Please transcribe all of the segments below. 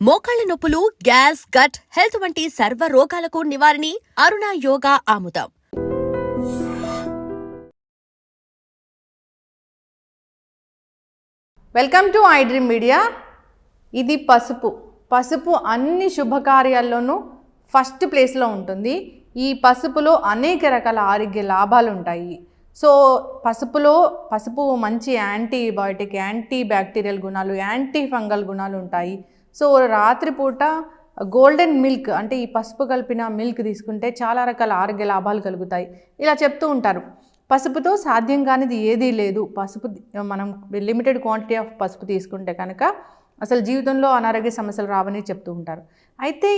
మోకాళ్ళ నొప్పులు gas gut health వంటి సర్వ రోగాలకు నివారణి అరుణ యోగా ఆముదం. Welcome to I dream media ఇది పసుపు. పసుపు అన్ని శుభకార్యాల్లోనూ ఫస్ట్ ప్లేస్లో ఉంటుంది. ఈ పసుపులో అనేక రకాల ఆరోగ్య లాభాలు ఉంటాయి సో పసుపులో పసుపు మంచి యాంటీబయాటిక్ యాంటీ బ్యాక్టీరియల్ గుణాలు యాంటీ ఫంగల్ గుణాలు ఉంటాయి సో రాత్రిపూట గోల్డెన్ మిల్క్ అంటే ఈ పసుపు కలిపిన మిల్క్ తీసుకుంటే చాలా రకాల ఆరోగ్య లాభాలు కలుగుతాయి. ఇలా చెప్తూ ఉంటారు. పసుపుతో సాధ్యం కానిది ఏదీ లేదు. పసుపు మనం లిమిటెడ్ క్వాంటిటీ ఆఫ్ పసుపు తీసుకుంటే కనుక అసలు జీవితంలో అనారోగ్య సమస్యలు రావని చెప్తూ ఉంటారు. అయితే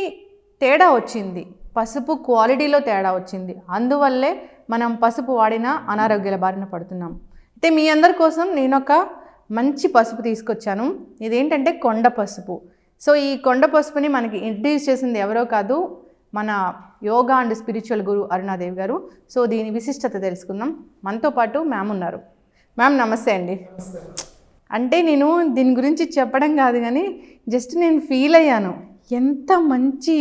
తేడా వచ్చింది. పసుపు క్వాలిటీలో తేడా వచ్చింది. అందువల్లే మనం పసుపు వాడినా అనారోగ్యాల బారిన పడుతున్నాం. అయితే మీ అందరి కోసం నేను ఒక మంచి పసుపు తీసుకొచ్చాను. ఇదేంటంటే కొండ పసుపు. సో ఈ కొండ పసుపుని మనకి ఇంట్రడ్యూస్ చేసింది ఎవరో కాదు మన యోగా అండ్ స్పిరిచువల్ గురు అరుణాదేవి గారు. సో దీని విశిష్టత తెలుసుకుందాం. మనతో పాటు మ్యామ్ ఉన్నారు. మ్యామ్ నమస్తే అండి. అంటే నేను దీని గురించి చెప్పడం కాదు కానీ జస్ట్ నేను ఫీల్ అయ్యాను. ఎంత మంచి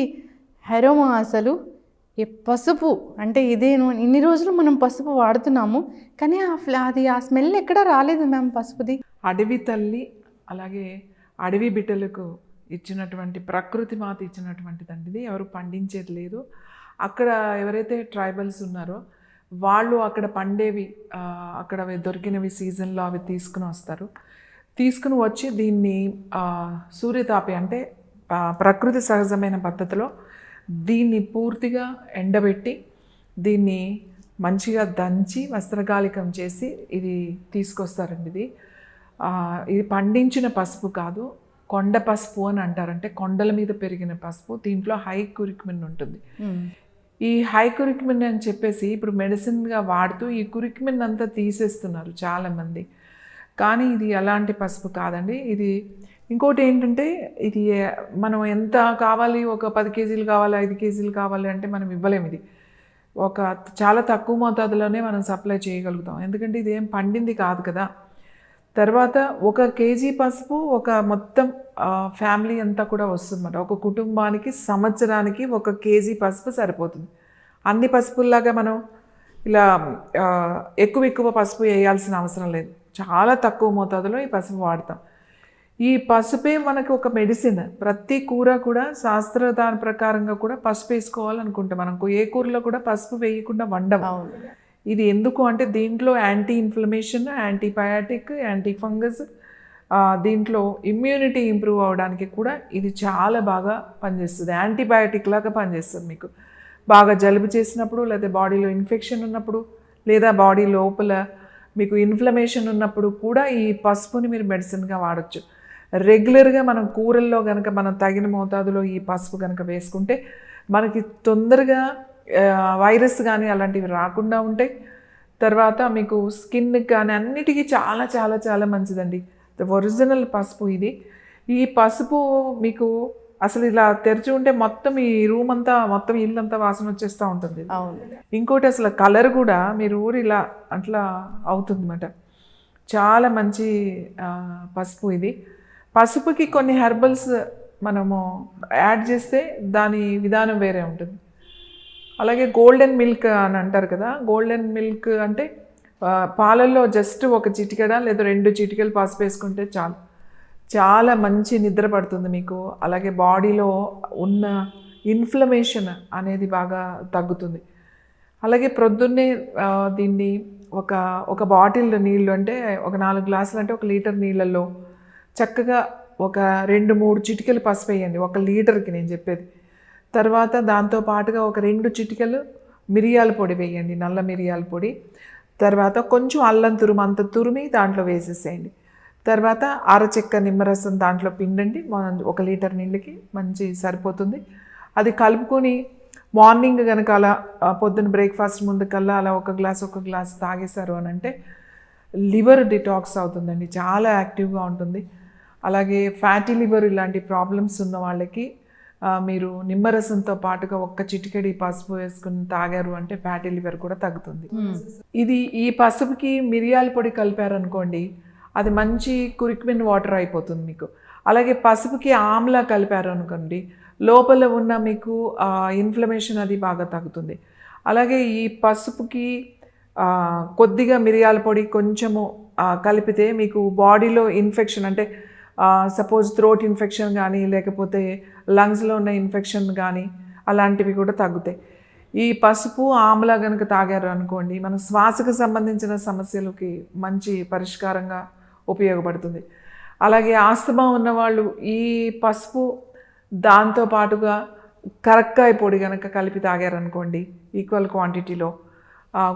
హెరోమా అసలు. ఈ పసుపు అంటే ఇదేను ఇన్ని రోజులు మనం పసుపు వాడుతున్నాము కానీ ఆ ఫ్లా అది ఆ స్మెల్ ఎక్కడా రాలేదు మ్యామ్ పసుపుది. అడవి తల్లి అలాగే అడవి బిడ్డలకు ఇచ్చినటువంటి ప్రకృతి మాత ఇచ్చినటువంటిదండి. ఇది ఎవరు పండించేది లేదు. అక్కడ ఎవరైతే ట్రైబల్స్ ఉన్నారో వాళ్ళు అక్కడ పండేవి అక్కడ దొరికినవి సీజన్లో అవి తీసుకుని వస్తారు. తీసుకుని వచ్చి దీన్ని సూర్యతాపి అంటే ప్రకృతి సహజమైన పద్ధతిలో దీన్ని పూర్తిగా ఎండబెట్టి దీన్ని మంచిగా దంచి వస్త్రగాలికం చేసి ఇది తీసుకొస్తారండి ఇది. ఇది పండించిన పసుపు కాదు కొండ పసుపు అని అంటారు. అంటే కొండల మీద పెరిగిన పసుపు దీంట్లో హై కురిక్మిన్ ఉంటుంది. ఈ హై కురిక్మిన్ అని చెప్పేసి ఇప్పుడు మెడిసిన్గా వాడుతూ ఈ కురిక్మిన్ అంతా తీసేస్తున్నారు చాలామంది. కానీ ఇది ఎలాంటి పసుపు కాదండి. ఇది ఇంకోటి ఏంటంటే ఇది మనం ఎంత కావాలి? ఒక పది కేజీలు కావాలి ఐదు కేజీలు కావాలి అంటే మనం ఇవ్వలేము ఇది. ఒక చాలా తక్కువ మోతాదులోనే మనం సప్లై చేయగలుగుతాం. ఎందుకంటే ఇది ఏం పండింది కాదు కదా. తర్వాత ఒక కేజీ పసుపు ఒక మొత్తం ఫ్యామిలీ అంతా కూడా వస్తుందన్నమాట. ఒక కుటుంబానికి సంవత్సరానికి ఒక కేజీ పసుపు సరిపోతుంది. అన్ని పసుపుల్లాగా మనం ఇలా ఎక్కువ ఎక్కువ పసుపు వేయాల్సిన అవసరం లేదు. చాలా తక్కువ మోతాదులో ఈ పసుపు వాడతాం. ఈ పసుపే మనకు ఒక మెడిసిన్. ప్రతి కూర కూడా శాస్త్ర దాని ప్రకారంగా కూడా పసుపు వేసుకోవాలనుకుంటాం. మనం ఏ కూరలో కూడా పసుపు వేయకుండా వండం ఇది ఎందుకు అంటే దీంట్లో anti inflammation antibiotic anti fungus దీంట్లో ఇమ్యూనిటీ ఇంప్రూవ్ అవ్వడానికి కూడా ఇది చాలా బాగా పనిచేస్తుంది. యాంటీబయాటిక్ లాగా పనిచేస్తుంది మీకు. బాగా జలుబు చేసినప్పుడు లేదా బాడీలో ఇన్ఫెక్షన్ ఉన్నప్పుడు లేదా బాడీ లోపల మీకు ఇన్ఫ్లమేషన్ ఉన్నప్పుడు కూడా ఈ పసుపుని మీరు మెడిసిన్గా వాడచ్చు. రెగ్యులర్గా మనం కూరల్లో కనుక మనం తగిన మోతాదులో ఈ పసుపు కనుక వేసుకుంటే మనకి తొందరగా వైరస్ కానీ అలాంటివి రాకుండా ఉంటాయి తర్వాత మీకు స్కిన్కి కానీ అన్నిటికీ చాలా చాలా చాలా మంచిదండి. ద ఒరిజినల్ పసుపు ఇది. ఈ పసుపు మీకు అసలు ఇలా తెరిచి ఉంటే మొత్తం ఈ రూమ్ అంతా మొత్తం ఇల్లు అంతా వాసన వచ్చేస్తూ ఉంటుంది. ఇంకోటి అసలు కలర్ కూడా మీరు ఊరు ఇలా అట్లా అవుతుందన్నమాట. చాలా మంచి పసుపు ఇది. పసుపుకి కొన్ని హెర్బల్స్ మనము యాడ్ చేస్తే దాని విధానం వేరే ఉంటుంది. అలాగే గోల్డెన్ మిల్క్ అని అంటారు కదా గోల్డెన్ మిల్క్ అంటే పాలల్లో జస్ట్ ఒక చిటికెడ లేదా రెండు చిటికెలు పసుపు వేసుకుంటే చాలు. చాలా మంచి నిద్ర పడుతుంది మీకు. అలాగే బాడీలో ఉన్న ఇన్ఫ్లమేషన్ అనేది బాగా తగ్గుతుంది. అలాగే ప్రొద్దున్నే దీన్ని ఒక ఒక బాటిల్ నీళ్ళు అంటే ఒక నాలుగు గ్లాసులు అంటే ఒక లీటర్ నీళ్ళల్లో చక్కగా ఒక రెండు మూడు చిటికెలు పసుపు వేయండి. ఒక లీటర్కి నేను చెప్పేది. తర్వాత దాంతో పాటుగా ఒక రెండు చిటికలు మిరియాల పొడి వేయండి నల్ల మిరియాల పొడి. తర్వాత కొంచెం అల్లం తురుము అంత తురిమి దాంట్లో వేసేసేయండి. తర్వాత అరచెక్క నిమ్మరసం దాంట్లో పిండండి ఒక లీటర్ నీళ్ళకి మంచి సరిపోతుంది. అది కలుపుకొని మార్నింగ్ కనుక అలా పొద్దున్న పొద్దున బ్రేక్ఫాస్ట్ ముందు కల్లా అలా ఒక గ్లాస్ ఒక గ్లాస్ తాగేశారు అని అంటే లివర్ డిటాక్స్ అవుతుందండి చాలా యాక్టివ్గా ఉంటుంది. అలాగే ఫ్యాటీ లివర్ ఇలాంటి ప్రాబ్లమ్స్ ఉన్న వాళ్ళకి మీరు నిమ్మరసంతో పాటుగా ఒక్క చిటికెడి పసుపు వేసుకుని తాగారు అంటే ఫ్యాటీ లివర్ కూడా తగ్గుతుంది. ఇది ఈ పసుపుకి మిరియాల పొడి కలిపారనుకోండి అది మంచి కురిక్మిన్ వాటర్ అయిపోతుంది మీకు. అలాగే పసుపుకి ఆమ్లా కలిపారు అనుకోండి లోపల ఉన్న మీకు ఇన్ఫ్లమేషన్ అది బాగా తగ్గుతుంది. అలాగే ఈ పసుపుకి కొద్దిగా మిరియాల పొడి కొంచెము కలిపితే మీకు బాడీలో ఇన్ఫెక్షన్ అంటే సపోజ్ థ్రోట్ ఇన్ఫెక్షన్ కానీ లేకపోతే లంగ్స్లో ఉన్న ఇన్ఫెక్షన్ కానీ అలాంటివి కూడా తగ్గుతాయి. ఈ పసుపు ఆమ్లా కనుక తాగారు అనుకోండి మన శ్వాసకు సంబంధించిన సమస్యలకి మంచి పరిష్కారంగా ఉపయోగపడుతుంది. అలాగే ఆస్తమా ఉన్నవాళ్ళు ఈ పసుపు దాంతో పాటుగా కరక్కాయ పొడి కనుక కలిపి తాగారనుకోండి ఈక్వల్ క్వాంటిటీలో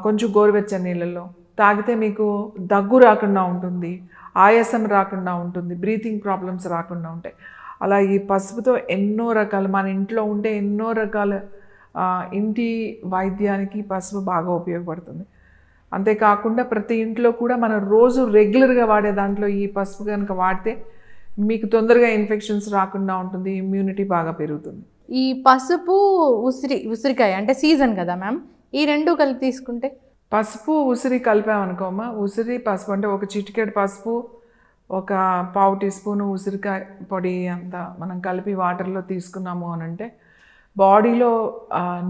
కొంచెం గోరువెచ్చని నీళ్ళల్లో తాగితే మీకు దగ్గు రాకుండా ఉంటుంది ఆయాసం రాకుండా ఉంటుంది బ్రీతింగ్ ప్రాబ్లమ్స్ రాకుండా ఉంటాయి. అలా ఈ పసుపుతో ఎన్నో రకాల మన ఇంట్లో ఉండే ఎన్నో రకాల ఇంటి వైద్యానికి పసుపు బాగా ఉపయోగపడుతుంది. అంతేకాకుండా ప్రతి ఇంట్లో కూడా మనం రోజు రెగ్యులర్గా వాడే దాంట్లో ఈ పసుపు కనుక వాడితే మీకు తొందరగా ఇన్ఫెక్షన్స్ రాకుండా ఉంటుంది ఇమ్యూనిటీ బాగా పెరుగుతుంది. ఈ పసుపు ఉసిరి ఉసిరికాయ అంటే సీజన్ కదా మ్యామ్? ఈ రెండు కలిపి తీసుకుంటే? పసుపు ఉసిరి కలిపామనుకోమా ఉసిరి పసుపు అంటే ఒక చిటికెడు పసుపు ఒక పావు టీ స్పూన్ ఉసిరికాయ పొడి అంతా మనం కలిపి వాటర్లో తీసుకున్నాము అని అంటే బాడీలో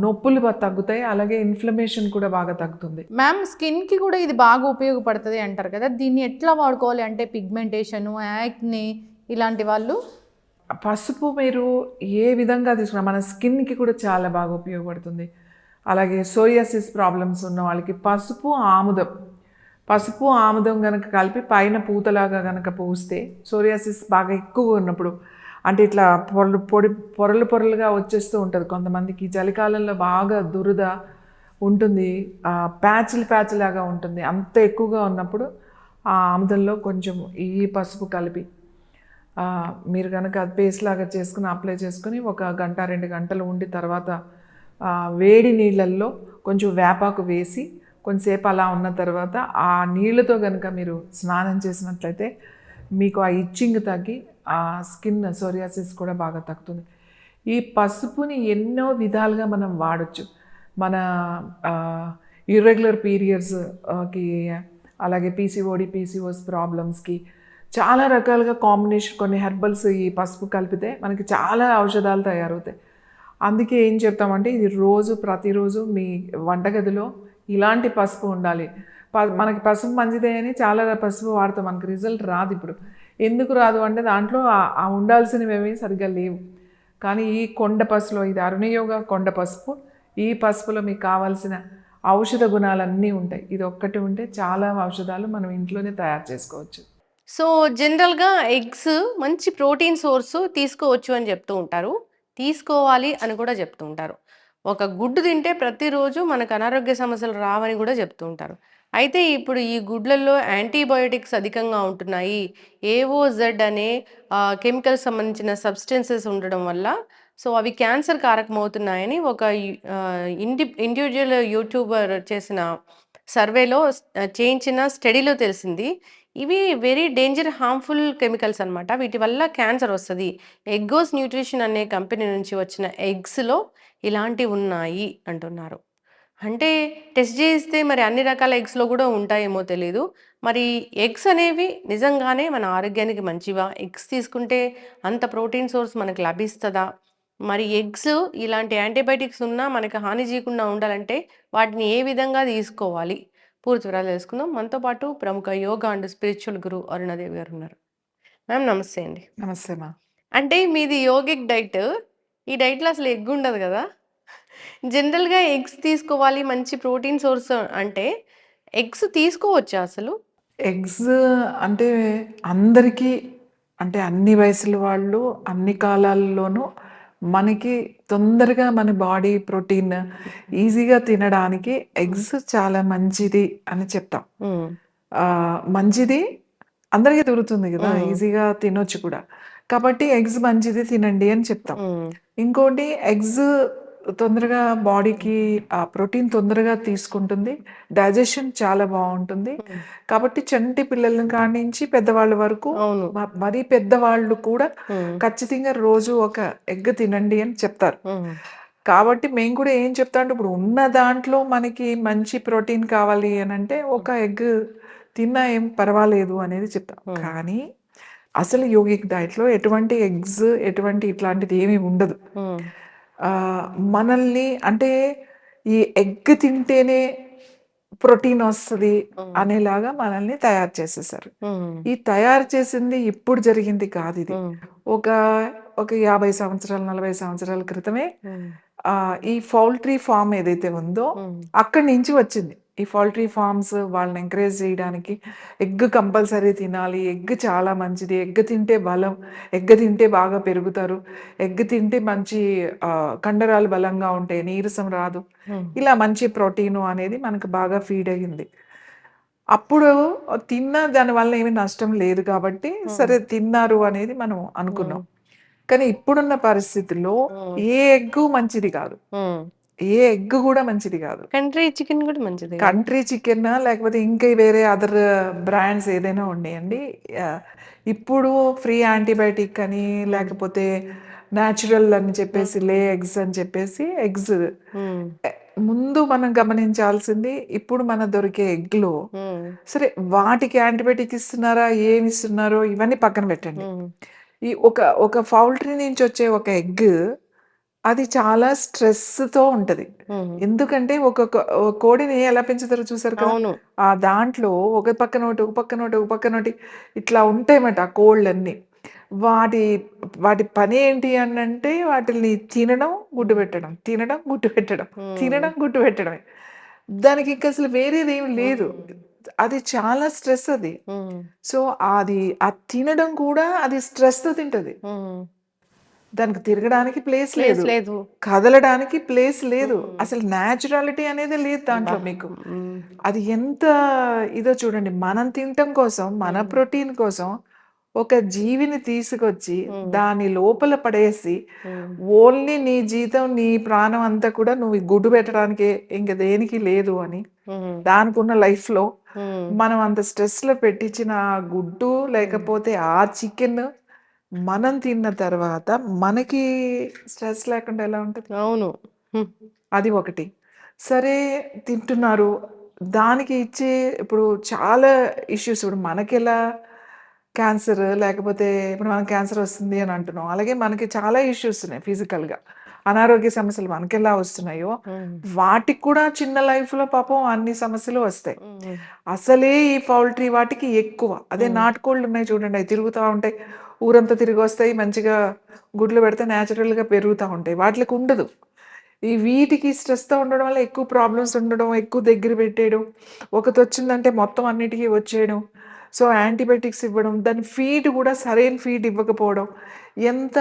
నొప్పులు తగ్గుతాయి అలాగే ఇన్ఫ్లమేషన్ కూడా బాగా తగ్గుతుంది. మ్యామ్ స్కిన్కి కూడా ఇది బాగా ఉపయోగపడుతుంది అంటారు కదా. దీన్ని ఎట్లా వాడుకోవాలి అంటే పిగ్మెంటేషన్ యాక్ని ఇలాంటి వాళ్ళు? పసుపు మీరు ఏ విధంగా తీసుకున్నా మన స్కిన్కి కూడా చాలా బాగా ఉపయోగపడుతుంది. అలాగే సోరియాసిస్ ప్రాబ్లమ్స్ ఉన్న వాళ్ళకి పసుపు ఆముదం. పసుపు ఆముదం కనుక కలిపి పైన పూతలాగా కనుక పూస్తే సోరియాసిస్ బాగా ఎక్కువ ఉన్నప్పుడు అంటే ఇట్లా పొరలు పొడి పొరలు పొరలుగా వచ్చేస్తూ ఉంటుంది. కొంతమందికి చలికాలంలో బాగా దురద ఉంటుంది. ప్యాచ్లు ప్యాచ్ లాగా ఉంటుంది. అంత ఎక్కువగా ఉన్నప్పుడు ఆ ఆముదంలో కొంచెం ఈ పసుపు కలిపి మీరు కనుక పేస్ట్ లాగా చేసుకుని అప్లై చేసుకుని ఒక గంట రెండు గంటలు ఉండి తర్వాత వేడి నీళ్ళల్లో కొంచెం వేపాకు వేసి కొంతసేపు అలా ఉన్న తర్వాత ఆ నీళ్ళతో కనుక మీరు స్నానం చేసినట్లయితే మీకు ఆ ఇచ్చింగ్ తగ్గి ఆ స్కిన్ సోరియాసిస్ కూడా బాగా తగ్గుతుంది. ఈ పసుపుని ఎన్నో విధాలుగా మనం వాడచ్చు. మన ఇర్రెగ్యులర్ పీరియడ్స్కి అలాగే పీసీఓడి పీసీఓస్ ప్రాబ్లమ్స్కి చాలా రకాలుగా కాంబినేషన్ కొన్ని హెర్బల్స్ ఈ పసుపు కలిపితే మనకి చాలా ఔషధాలు తయారవుతాయి. అందుకే ఏం చెప్తామంటే ఇది రోజు ప్రతిరోజు మీ వంటగదిలో ఇలాంటి పసుపు ఉండాలి. ప- మనకి పసుపు మంచిదే అని చాలా పసుపు వాడతాం. మనకి రిజల్ట్ రాదు ఇప్పుడు. ఎందుకు రాదు అంటే దాంట్లో ఆ- ఉండాల్సినవి ఏమీ సరిగ్గా లేవు. కానీ ఈ కొండ పసుపులో ఇది అరుణయోగ కొండ పసుపు ఈ పసుపులో మీకు కావాల్సిన ఔషధ గుణాలన్నీ ఉంటాయి. ఇది ఒక్కటి ఉంటే చాలా ఔషధాలు మనం ఇంట్లోనే తయారు చేసుకోవచ్చు. సో జనరల్‌గా ఎగ్స్ మంచి ప్రోటీన్ సోర్స్ తీసుకోవచ్చు అని చెప్తూ ఉంటారు. తీసుకోవాలి అని కూడా చెప్తూ ఉంటారు. ఒక గుడ్డు తింటే ప్రతిరోజు మనకు అనారోగ్య సమస్యలు రావని కూడా చెప్తూ ఉంటారు. అయితే ఇప్పుడు ఈ గుడ్లలో యాంటీబయోటిక్స్ అధికంగా ఉంటున్నాయి. ఏఓజెడ్ అనే కెమికల్ సంబంధించిన సబ్స్టెన్సెస్ ఉండడం వల్ల సో అవి క్యాన్సర్ కారకమవుతున్నాయని ఒక ఇండి ఇండివిజువల్ యూట్యూబర్ చేసిన సర్వేలో చేయించిన స్టడీలో తెలిసింది. ఇవి వెరీ డేంజర్ హార్మ్‌ఫుల్ కెమికల్స్ అనమాట. వీటి వల్ల క్యాన్సర్ వస్తుంది ఎగ్గోస్ న్యూట్రిషన్ అనే కంపెనీ నుంచి వచ్చిన ఎగ్స్‌లో ఇలాంటివి ఉన్నాయి అంటున్నారు. అంటే టెస్ట్ చేయిస్తే మరి అన్ని రకాల ఎగ్స్‌లో కూడా ఉంటాయేమో తెలీదు. మరి ఎగ్స్ అనేవి నిజంగానే మన ఆరోగ్యానికి మంచివా? ఎగ్స్ తీసుకుంటే అంత ప్రోటీన్ సోర్స్ మనకు లభిస్తుందా మరి ఎగ్స్ ఇలాంటి యాంటీబయోటిక్స్ ఉన్నా మనకి హాని చేయకుండా ఉండాలంటే వాటిని ఏ విధంగా తీసుకోవాలి? పూర్తి వివరాలు తెలుసుకుందాం. మనతో పాటు ప్రముఖ యోగా అండ్ స్పిరిచ్యువల్ గురు అరుణాదేవి గారు ఉన్నారు. మ్యామ్ నమస్తే అండి. నమస్తే మా అంటే మీది యోగిక్ డైట్. ఈ డైట్‌లో అసలు ఎగ్ ఉండదు కదా! జనరల్‌గా ఎగ్స్ తీసుకోవాలి మంచి ప్రోటీన్ సోర్స్ అంటే ఎగ్స్ తీసుకోవచ్చా అసలు? ఎగ్స్ అంటే అందరికీ అంటే అన్ని వయసుల వాళ్ళు అన్ని కాలాల్లోనూ మనకి తొందరగా మన బాడీ ప్రోటీన్ ఈజీగా తినడానికి ఎగ్స్ చాలా మంచిది అని చెప్తాం. మంచిది అందరికీ దొరుకుతుంది కదా! ఈజీగా తినొచ్చు కూడా. కాబట్టి ఎగ్స్ మంచిది తినండి అని చెప్తాం. ఇంకోటి ఎగ్స్ తొందరగా బాడీకి ఆ ప్రోటీన్ తొందరగా తీసుకుంటుంది. డైజెషన్ చాలా బావుంటుంది. హ్మ్. కాబట్టి చంటి పిల్లల కాడ్నించి పెద్దవాళ్ళ వరకు మరీ పెద్దవాళ్ళు కూడా. ఖచ్చితంగా రోజు ఒక ఎగ్ తినండి అని చెప్తారు. కాబట్టి మేము కూడా ఏం చెప్తాం అంటే ఇప్పుడు ఉన్న దాంట్లో మనకి మంచి ప్రోటీన్ కావాలి అనంటే ఒక ఎగ్ తిన్నా ఏం పర్వాలేదు అనేది చెప్తాం. కానీ అసలు యోగిక్ డైట్లో ఎటువంటి ఎగ్స్ ఎటువంటి ఇట్లాంటిది ఏమీ ఉండదు మనల్ని అంటే ఈ ఎగ్ తింటేనే ప్రోటీన్ వస్తుంది అనేలాగా మనల్ని తయారు చేసేసారు. ఈ తయారు చేసింది ఇప్పుడు జరిగింది కాదు ఇది. ఒక ఒక యాభై సంవత్సరాలు నలభై సంవత్సరాల క్రితమే ఈ పౌల్ట్రీ ఫామ్ ఏదైతే ఉందో అక్కడి నుంచి వచ్చింది. ఈ పౌల్ట్రీ ఫార్మ్స్ వాళ్ళని ఎంకరేజ్ చేయడానికి ఎగ్ కంపల్సరీ తినాలి. ఎగ్ చాలా మంచిది. ఎగ్ తింటే బలం ఎగ్ తింటే బాగా పెరుగుతారు. ఎగ్ తింటే మంచి కండరాలు బలంగా ఉంటాయి. నీరసం రాదు. ఇలా మంచి ప్రోటీను అనేది మనకు బాగా ఫీడ్ అయ్యింది. అప్పుడు తిన్న దానివల్ల ఏమీ నష్టం లేదు కాబట్టి సరే తిన్నారు అనేది మనం అనుకున్నాం. కానీ ఇప్పుడున్న పరిస్థితుల్లో ఏ ఎగ్ మంచిది కాదు. ఏ ఎగ్ కూడా మంచిది కాదు. కంట్రీ చికెన్ కూడా మంచిది కంట్రీ చికెన్ లేకపోతే ఇంకా వేరే అదర్ బ్రాండ్స్ ఏదైనా ఉన్నాయండి ఇప్పుడు ఫ్రీ యాంటీబయాటిక్ అని లేకపోతే న్యాచురల్ అని చెప్పేసి లే ఎగ్స్ అని చెప్పేసి ఎగ్స్. ముందు మనం గమనించాల్సింది ఇప్పుడు మన దొరికే ఎగ్లో ఉమ్, సరే వాటికి యాంటీబయాటిక్ ఇస్తున్నారా ఏమి ఇస్తున్నారో ఇవన్నీ పక్కన పెట్టండి. ఈ ఒక ఒక పౌల్ట్రీ నుంచి వచ్చే ఒక ఎగ్ అది చాలా స్ట్రెస్తో ఉంటది. ఉమ్. ఎందుకంటే ఓ కోడిని ఎలా పెంచుతారో చూసారు కదా? ఆ దాంట్లో ఒక పక్కన ఒకటి ఒక పక్కన ఒకటి ఒక పక్కన ఒకటి ఇట్లా ఉంటాయన్నమాట ఆ కోళ్ళన్నీ. వాటి వాటి పని ఏంటి అని అంటే వాటిని తినడం గుడ్డు పెట్టడం తినడం గుడ్డు పెట్టడం తినడం గుడ్డు పెట్టడమే. దానికి ఇంకా అసలు వేరేది ఏం లేదు. అది చాలా స్ట్రెస్ అది. సో అది ఆ తినడం కూడా అది స్ట్రెస్తో తింటది. దానికి తిరగడానికి ప్లేస్ లేదు. లేదు. కదలడానికి ప్లేస్ లేదు. అసలు న్యాచురాలిటీ అనేది లేదు దాంట్లో మీకు. ఉమ్, అది ఎంత ఇదో చూడండి. మనం తినటం కోసం మన ప్రోటీన్ కోసం ఒక జీవిని తీసుకొచ్చి దాని లోపల పడేసి ఓన్లీ నీ జీతం నీ ప్రాణం అంతా కూడా నువ్వు గుడ్డు పెట్టడానికి ఇంక దేనికి లేదు అని దానికి ఉన్న లైఫ్లో ఉమ్. మనం అంత స్ట్రెస్లో పెట్టించిన ఆ గుడ్డు లేకపోతే ఆ చికెన్ మనం తిన్న తర్వాత మనకి స్ట్రెస్ లేకుండా ఎలా ఉంటుంది? అవును. అది ఒకటి. సరే తింటున్నారు. దానికి ఇచ్చే ఇప్పుడు చాలా ఇష్యూస్. ఇప్పుడు మనకి ఎలా క్యాన్సర్ లేకపోతే ఇప్పుడు మనకి క్యాన్సర్ వస్తుంది అని అంటున్నాం. అలాగే మనకి చాలా ఇష్యూస్ ఉన్నాయి ఫిజికల్గా. అనారోగ్య సమస్యలు మనకి ఎలా వస్తున్నాయో వాటికి కూడా చిన్న లైఫ్లో పాపం అన్ని సమస్యలు వస్తాయి. అసలే ఈ పౌల్ట్రీ వాటికి ఎక్కువ. అదే నాటుకోళ్ళు ఉన్నాయి చూడండి అవి తిరుగుతూ ఉంటాయి. ఊరంతా తిరిగి వస్తాయి మంచిగా గుడ్లు పెడితే న్యాచురల్గా పెరుగుతూ ఉంటాయి. వాటికి ఉండదు. ఈ వీటికి స్ట్రెస్తో ఉండడం వల్ల ఎక్కువ ప్రాబ్లమ్స్ ఉండడం ఎక్కువ దగ్గర పెట్టేయడం ఒకటి వచ్చిందంటే మొత్తం అన్నిటికీ వచ్చేయడం సో యాంటీబయాటిక్స్ ఇవ్వడం దాని ఫీడ్ కూడా సరైన ఫీడ్ ఇవ్వకపోవడం. ఎంత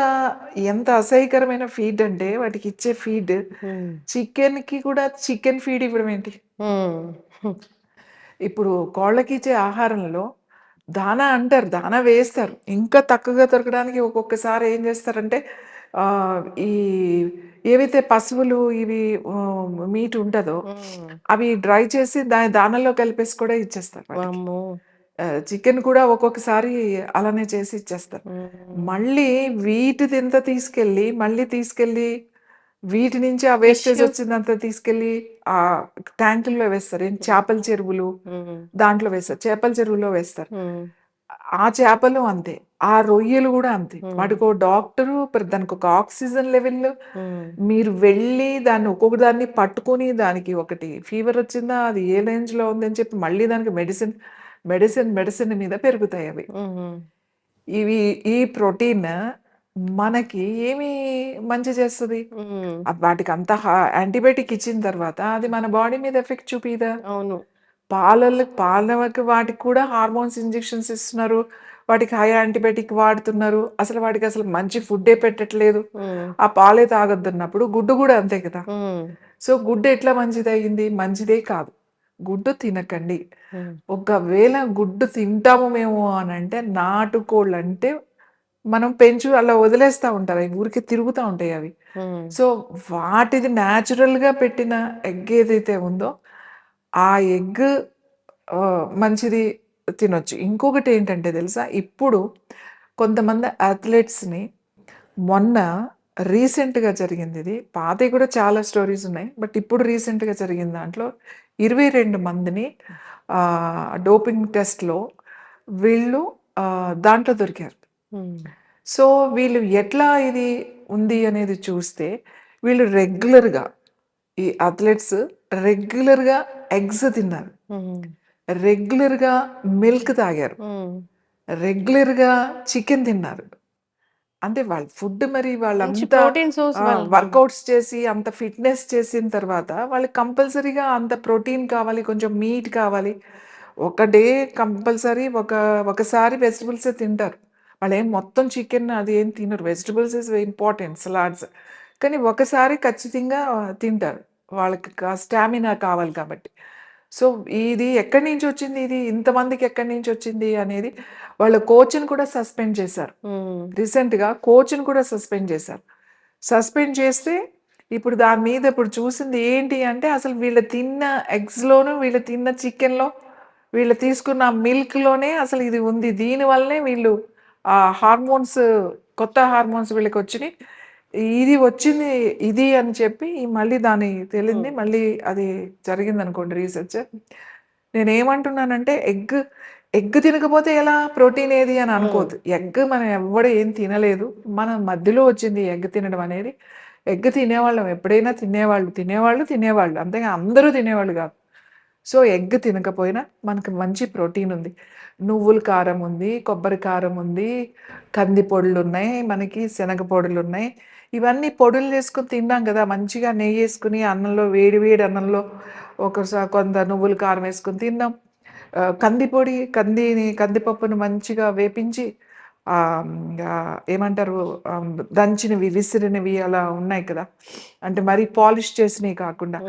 ఎంత అసహ్యకరమైన ఫీడ్ అంటే వాటికి ఇచ్చే ఫీడ్ చికెన్కి కూడా చికెన్ ఫీడ్ ఇవ్వడం ఏంటి? ఇప్పుడు కోళ్ళకి ఇచ్చే ఆహారంలో దానా అంటారు దానా వేస్తారు. ఇంకా తక్కువగా దొరకడానికి ఒక్కొక్కసారి ఏం చేస్తారంటే ఈ ఏవైతే పశువులు ఇవి మీట్ ఉంటుందో. అవి డ్రై చేసి దాని దానాల్లో కలిపేసి కూడా ఇచ్చేస్తారు చికెన్ కూడా ఒక్కొక్కసారి అలానే చేసి ఇచ్చేస్తారు. మళ్ళీ వీటిది ఎంత తీసుకెళ్ళి మళ్ళీ తీసుకెళ్ళి వీటి నుంచి ఆ వేస్టేజ్ వచ్చిందంతా తీసుకెళ్ళి ఆ ట్యాంకుల్లో వేస్తారు. ఏం చేపల చెరువులు దాంట్లో వేస్తారు. చేపల చెరువులో వేస్తారు. ఆ చేపలు అంతే. ఆ రొయ్యలు కూడా అంతే. వాటికి ఒక డాక్టరు దానికి ఒక ఆక్సిజన్ లెవెల్ మీరు వెళ్ళి దాన్ని ఒక్కొక్క దాన్ని పట్టుకొని దానికి ఒకటి ఫీవర్ వచ్చిందా అది ఏ రేంజ్లో ఉందని చెప్పి మళ్ళీ దానికి మెడిసిన్ మెడిసిన్ మెడిసిన్ మీద పెరుగుతాయి అవి. ఇవి ఈ ప్రోటీన్ మనకి ఏమి మంచి చేస్తుంది? వాటికి అంత యాంటీబయాటిక్ ఇచ్చిన తర్వాత అది మన బాడీ మీద ఎఫెక్ట్ చూపిదా? అవును. పాలలు పాలకి వాటికి కూడా హార్మోన్స్ ఇంజెక్షన్స్ ఇస్తున్నారు. వాటికి హై యాంటీబయాటిక్ వాడుతున్నారు. అసలు వాటికి అసలు మంచి ఫుడ్డే పెట్టట్లేదు. ఆ పాలే తాగొద్దన్నప్పుడు గుడ్డు కూడా అంతే కదా? సో గుడ్డు ఎట్లా మంచిది అయ్యింది మంచిదే కాదు. గుడ్డు తినకండి. ఒకవేళ గుడ్డు తింటాము మేము అని అంటే నాటుకోళ్ళు అంటే మనం పెంచు అలా వదిలేస్తూ ఉంటారు. అవి ఊరికి తిరుగుతూ ఉంటాయి అవి. సో వాటిది న్యాచురల్గా పెట్టిన ఎగ్ ఏదైతే ఉందో ఆ ఎగ్ మంచిది తినొచ్చు. ఇంకొకటి ఏంటంటే తెలుసా? ఇప్పుడు కొంతమంది అథ్లెట్స్ని మొన్న రీసెంట్గా జరిగింది ఇది. పాతవి కూడా చాలా స్టోరీస్ ఉన్నాయి. బట్ ఇప్పుడు రీసెంట్గా జరిగిన దాంట్లో ఇరవై రెండు మందిని డోపింగ్ టెస్ట్లో వీళ్ళు దాంట్లో దొరికారు. సో వీళ్ళు ఎట్లా ఇది ఉంది అనేది చూస్తే వీళ్ళు రెగ్యులర్గా ఈ అథ్లెట్స్ రెగ్యులర్గా ఎగ్స్ తిన్నారు. రెగ్యులర్గా మిల్క్ తాగారు. రెగ్యులర్గా చికెన్ తిన్నారు. అంటే వాళ్ళ ఫుడ్ మరి వాళ్ళంతా వర్కౌట్స్ చేసి అంత ఫిట్నెస్ చేసిన తర్వాత వాళ్ళకి కంపల్సరీగా అంత ప్రోటీన్ కావాలి కొంచెం మీట్ కావాలి. ఒక డే కంపల్సరీ ఒక ఒకసారి వెజిటబుల్స్ తింటారు. వాళ్ళు ఏం మొత్తం చికెన్ అది ఏం తినరు వెజిటబుల్స్ ఇస్ ఇంపార్టెంట్ సలాడ్స్ కానీ ఒకసారి ఖచ్చితంగా తింటారు. వాళ్ళకి స్టామినా కావాలి కాబట్టి. సో ఇది ఎక్కడి నుంచి వచ్చింది ఇది? ఇంతమందికి ఎక్కడి నుంచి వచ్చింది అనేది వాళ్ళ కోచ్ని కూడా సస్పెండ్ చేశారు. రీసెంట్గా కోచ్ని కూడా సస్పెండ్ చేశారు. సస్పెండ్ చేస్తే ఇప్పుడు దాని మీద ఇప్పుడు చూసింది ఏంటి అంటే అసలు వీళ్ళు తిన్న ఎగ్స్లోను వీళ్ళు తిన్న చికెన్లో వీళ్ళు తీసుకున్న మిల్క్లోనే అసలు ఇది ఉంది. దీనివల్లనే వీళ్ళు ఆ హార్మోన్స్ కొత్త హార్మోన్స్ వీళ్ళకి వచ్చినాయి. ఇది వచ్చింది ఇది అని చెప్పి మళ్ళీ దాని తెలింది. మళ్ళీ అది జరిగింది అనుకోండి రీసెర్చ్. నేను ఏమంటున్నానంటే ఎగ్ ఎగ్ తినకపోతే ఎలా? ప్రోటీన్ ఏది అని అనుకోవద్దు. ఎగ్ మనం ఎవ్వడు ఏం తినలేదు. మన మధ్యలో వచ్చింది ఎగ్ తినడం అనేది. ఎగ్ తినేవాళ్ళం ఎప్పుడైనా తినేవాళ్ళు తినేవాళ్ళు తినేవాళ్ళు. అంతేగా అందరూ తినేవాళ్ళు కాదు. సో ఎగ్ తినకపోయినా మనకు మంచి ప్రోటీన్ ఉంది. నువ్వుల కారం ఉంది కొబ్బరి కారం ఉంది కంది పొడులు ఉన్నాయి మనకి శనగ పొడులు ఉన్నాయి. ఇవన్నీ పొడులు చేసుకుని తిన్నాం కదా మంచిగా నెయ్యి వేసుకుని అన్నంలో వేడి వేడి అన్నంలో ఒకసారి కొంత నువ్వుల కారం వేసుకుని తిన్నాం. కంది పొడి కందిని కందిపప్పును మంచిగా వేపించి ఏమంటారు దంచినవి విసిరినవి అలా ఉన్నాయి కదా. అంటే మరీ పాలిష్ చేసినవి కాకుండా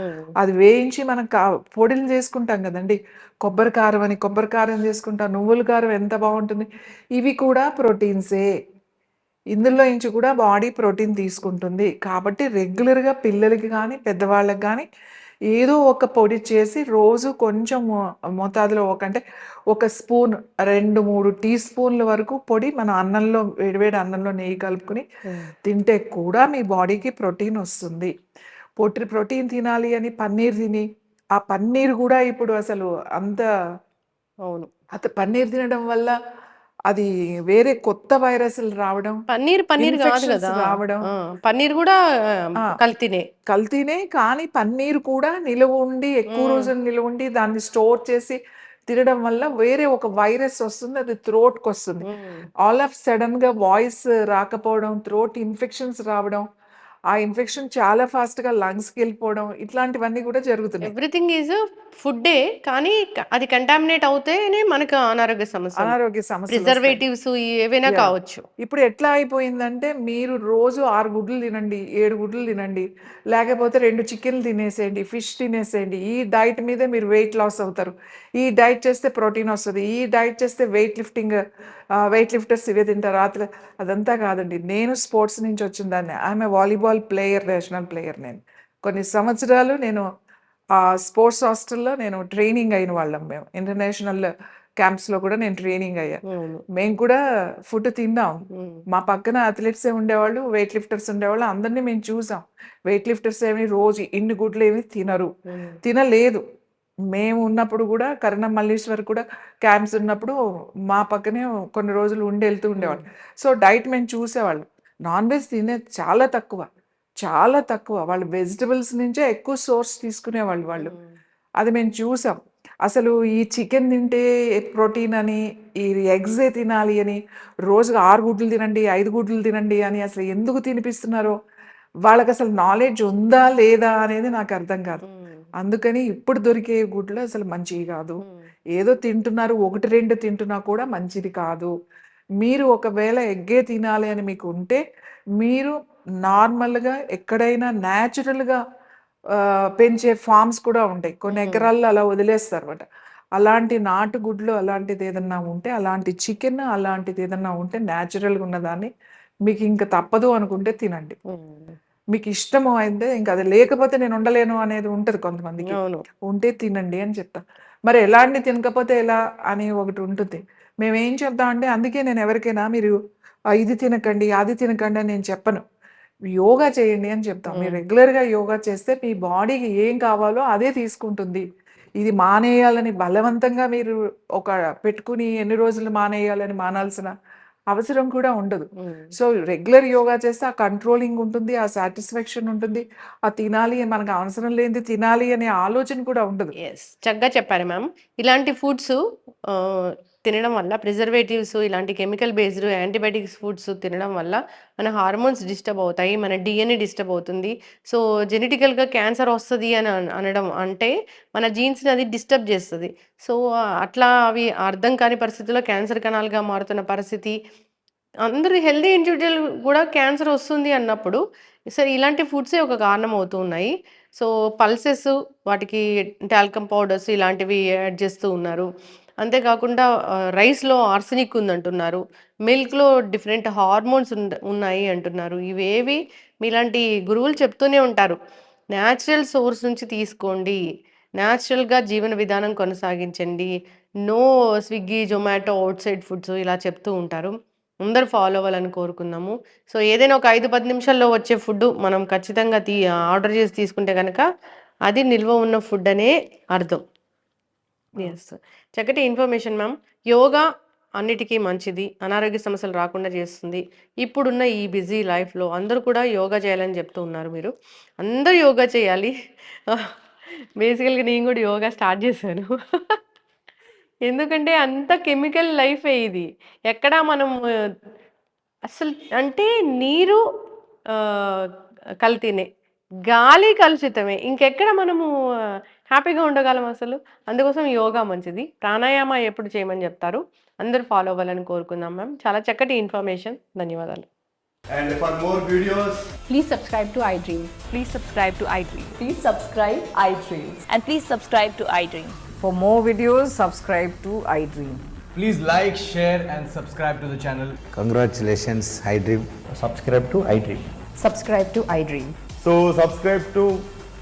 అది వేయించి మనం కా పొడిలు చేసుకుంటాం కదండి. కొబ్బరి కారం అని కొబ్బరి కారం చేసుకుంటాం. నువ్వుల కారం ఎంత బాగుంటుంది. ఇవి కూడా ప్రోటీన్సే. ఇందులో నుంచి కూడా బాడీ ప్రోటీన్ తీసుకుంటుంది. కాబట్టి రెగ్యులర్గా పిల్లలకి కానీ పెద్దవాళ్ళకి కానీ ఏదో ఒక పొడి చేసి రోజు కొంచెం మోతాదులో ఒక అంటే ఒక స్పూన్ రెండు మూడు టీ స్పూన్ల వరకు పొడి మన అన్నంలో వేడివేడి అన్నంలో నెయ్యి కలుపుకుని తింటే కూడా మీ బాడీకి ప్రోటీన్ వస్తుంది. పొట్టి ప్రోటీన్ తినాలి అని పన్నీర్ తిని ఆ పన్నీర్ కూడా ఇప్పుడు అసలు అంత అవును. అత పన్నీర్ తినడం వల్ల అది వేరే కొత్త వైరస్లు రావడం పన్నీర్ పన్నీర్ కాదు కదా రావడం. పన్నీర్ కూడా. కల్తీనే కల్తీనే కానీ పన్నీర్ కూడా నిలువ ఉండి ఎక్కువ. రోజులు నిలువ ఉండి దాన్ని స్టోర్ చేసి తినడం వల్ల వేరే ఒక వైరస్ వస్తుంది అది థ్రోట్కి వస్తుంది ఆల్ ఆఫ్ సడన్గా వాయిస్ రాకపోవడం థ్రోట్ ఇన్ఫెక్షన్స్ రావడం ఆ ఇన్ఫెక్షన్ చాలా ఫాస్ట్గా లంగ్స్కి వెళ్ళిపోవడం ఇట్లాంటివన్నీ కూడా జరుగుతున్నాయి. ఎవ్రీథింగ్ ఈజ్ ఫుడ్డే కానీ అది కంటామినేట్ అవుతేనే మనకు అనారోగ్య సమస్య అనారోగ్య వస్తాయి. ప్రిజర్వేటివ్స్ ఏవైనా. కావచ్చు. ఇప్పుడు ఎట్లా అయిపోయిందంటే మీరు రోజు ఆరు గుడ్లు తినండి ఏడు గుడ్లు తినండి లేకపోతే రెండు చికెన్లు తినేసేయండి ఫిష్ తినేసేయండి ఈ డైట్ మీదే మీరు వెయిట్ లాస్ అవుతారు. ఈ డైట్ చేస్తే ప్రోటీన్ వస్తుంది ఈ డైట్ చేస్తే వెయిట్ లిఫ్టింగ్ వెయిట్ లిఫ్టర్స్ ఇవే తింటారు. రాత్రి అదంతా కాదండి. నేను స్పోర్ట్స్ నుంచి వచ్చిన దాన్ని. ఆమె వాలీబాల్ ప్లేయర్ నేషనల్ ప్లేయర్ నేను. కొన్ని సంవత్సరాలు నేను ఆ స్పోర్ట్స్ హాస్టల్లో నేను ట్రైనింగ్ అయిన వాళ్ళం మేము. ఇంటర్నేషనల్ క్యాంప్స్లో కూడా నేను ట్రైనింగ్ అయ్యా. మేము కూడా ఫుడ్ తిన్నాం. మా పక్కన అథ్లెట్స్ ఉండేవాళ్ళు వెయిట్ లిఫ్టర్స్ ఉండేవాళ్ళు అందరినీ మేము చూసాం. వెయిట్ లిఫ్టర్స్ ఏమి రోజు ఇన్ని గుడ్లు ఏమి తినరు. తినలేదు. మేము ఉన్నప్పుడు కూడా కరణం మల్లీశ్వర్ కూడా క్యాంప్స్ ఉన్నప్పుడు మా పక్కనే కొన్ని రోజులు ఉండి వెళ్తూ ఉండేవాళ్ళు. సో డైట్ మేము చూసేవాళ్ళు. నాన్ వెజ్ తినే చాలా తక్కువ. చాలా తక్కువ. వాళ్ళు వెజిటబుల్స్ నుంచే ఎక్కువ సోర్స్ తీసుకునేవాళ్ళు వాళ్ళు. అది మేము చూసాం. అసలు ఈ చికెన్ తింటే ప్రోటీన్ అని ఈ ఎగ్స్ తినాలి అని రోజుగా ఆరు గుడ్లు తినండి ఐదు గుడ్లు తినండి అని అసలు ఎందుకు తినిపిస్తున్నారో వాళ్ళకి అసలు నాలెడ్జ్ ఉందా లేదా అనేది నాకు అర్థం కాదు. అందుకని ఇప్పుడు దొరికే గుడ్లు అసలు మంచివి కాదు. ఏదో తింటున్నారు ఒకటి రెండు తింటున్నా కూడా మంచిది కాదు. మీరు ఒకవేళ ఎగ్గే తినాలి అని మీకు ఉంటే మీరు నార్మల్గా ఎక్కడైనా న్యాచురల్గా పెంచే ఫార్మ్స్ కూడా ఉంటాయి. కొన్ని. ఎకరాల్లో అలా వదిలేస్తారు అనమాట అలాంటి నాటు గుడ్లు అలాంటిది ఏదన్నా ఉంటే అలాంటి చికెన్ అలాంటిది ఏదన్నా ఉంటే న్యాచురల్గా ఉన్నదాన్ని మీకు ఇంకా తప్పదు అనుకుంటే తినండి. మీకు ఇష్టము అయితే ఇంకా అది లేకపోతే నేను ఉండలేను అనేది ఉంటుంది కొంతమందికి. ఉంటే తినండి అని చెప్తా. మరి ఎలాంటి తినకపోతే ఎలా అని ఒకటి ఉంటుంది. మేము ఏం చెప్తామంటే అందుకే నేను ఎవరికైనా మీరు "ఆ, ఇది తినకండి అది తినకండి అని నేను చెప్పను. యోగా చేయండి అని చెప్తాం. మీరు. రెగ్యులర్గా యోగా చేస్తే మీ బాడీకి ఏం కావాలో అదే తీసుకుంటుంది. ఇది మానేయాలని బలవంతంగా మీరు ఒక పెట్టుకుని ఎన్ని రోజులు మానేయాలని మానాల్సిన అవసరం కూడా ఉండదు. సో రెగ్యులర్ యోగా చేస్తే ఆ కంట్రోలింగ్ ఉంటుంది ఆ సాటిస్ఫాక్షన్ ఉంటుంది ఆ తినాలి అని మనకు అవసరం లేనిది తినాలి అనే ఆలోచన కూడా ఉండదు. చక్కగా చెప్పారు మ్యామ్. ఇలాంటి ఫుడ్స్ తినడం వల్ల ప్రిజర్వేటివ్స్ ఇలాంటి కెమికల్ బేస్డ్ యాంటీబయాటిక్స్ ఫుడ్స్ తినడం వల్ల మన హార్మోన్స్ డిస్టర్బ్ అవుతాయి మన డిఎన్ఏ డిస్టర్బ్ అవుతుంది. సో జెనెటికల్గా క్యాన్సర్ వస్తుంది అని అనడం అంటే మన జీన్స్ని అది డిస్టర్బ్ చేస్తుంది. సో అట్లా అవి అర్థం కాని పరిస్థితుల్లో క్యాన్సర్ కణాలుగా మారుతున్న పరిస్థితి. అందరూ హెల్దీ ఇండివిజువల్ కూడా క్యాన్సర్ వస్తుంది అన్నప్పుడు సరే ఇలాంటి ఫుడ్సే ఒక కారణం అవుతూ ఉన్నాయి. సో పల్సెస్ వాటికి టాల్కమ్ పౌడర్స్ ఇలాంటివి యాడ్ చేస్తూ ఉన్నారు. అంతేకాకుండా రైస్లో ఆర్సెనిక్ ఉందంటున్నారు. మిల్క్లో డిఫరెంట్ హార్మోన్స్ ఉన్నాయి అంటున్నారు. ఇవేవి మీలాంటి గురువులు చెప్తూనే ఉంటారు. న్యాచురల్ సోర్స్ నుంచి తీసుకోండి. న్యాచురల్గా జీవన విధానం కొనసాగించండి. No Swiggy Zomato outside foods ఇలా చెప్తూ ఉంటారు. అందరూ ఫాలో అవ్వాలని కోరుకుందాము. సో ఏదైనా ఒక ఐదు పది నిమిషాల్లో వచ్చే ఫుడ్ మనం ఖచ్చితంగా తీ ఆర్డర్ చేసి తీసుకుంటే కనుక అది నిల్వ ఉన్న ఫుడ్ అనే అర్థం ఎస్. చక్కటి ఇన్ఫర్మేషన్ మ్యామ్ యోగా అన్నిటికీ మంచిది. అనారోగ్య సమస్యలు రాకుండా చేస్తుంది. ఇప్పుడున్న ఈ బిజీ లైఫ్లో అందరూ కూడా యోగా చేయాలని చెప్తూ ఉన్నారు మీరు. అందరూ యోగా చేయాలి. బేసికల్గా నేను కూడా యోగా స్టార్ట్ చేశాను. ఎందుకంటే అంత కెమికల్ లైఫే ఇది. ఎక్కడా మనం అసలు అంటే నీరు కల్తీనే. గాలి కలుషితమే. ఇంకెక్కడ మనము హ్యాపీగా ఉండగలం అసలు అందుకోసం యోగా మంచిది ప్రాణాయామ ఎప్పుడు చేయమని చెప్తారు అందరూ ఫాలో అవ్వాలని కోరుకుందాం మ్యామ్ చాలా చక్కటి ఇన్ఫర్మేషన్ ధన్యవాదాలు And for more videos, Please subscribe to iDream. Please subscribe to iDream. Please subscribe iDream. And please subscribe to iDream. For more videos, subscribe to iDream. please like, share, and subscribe to the channel. Congratulations, iDream. Subscribe to iDream. Subscribe to iDream. So subscribe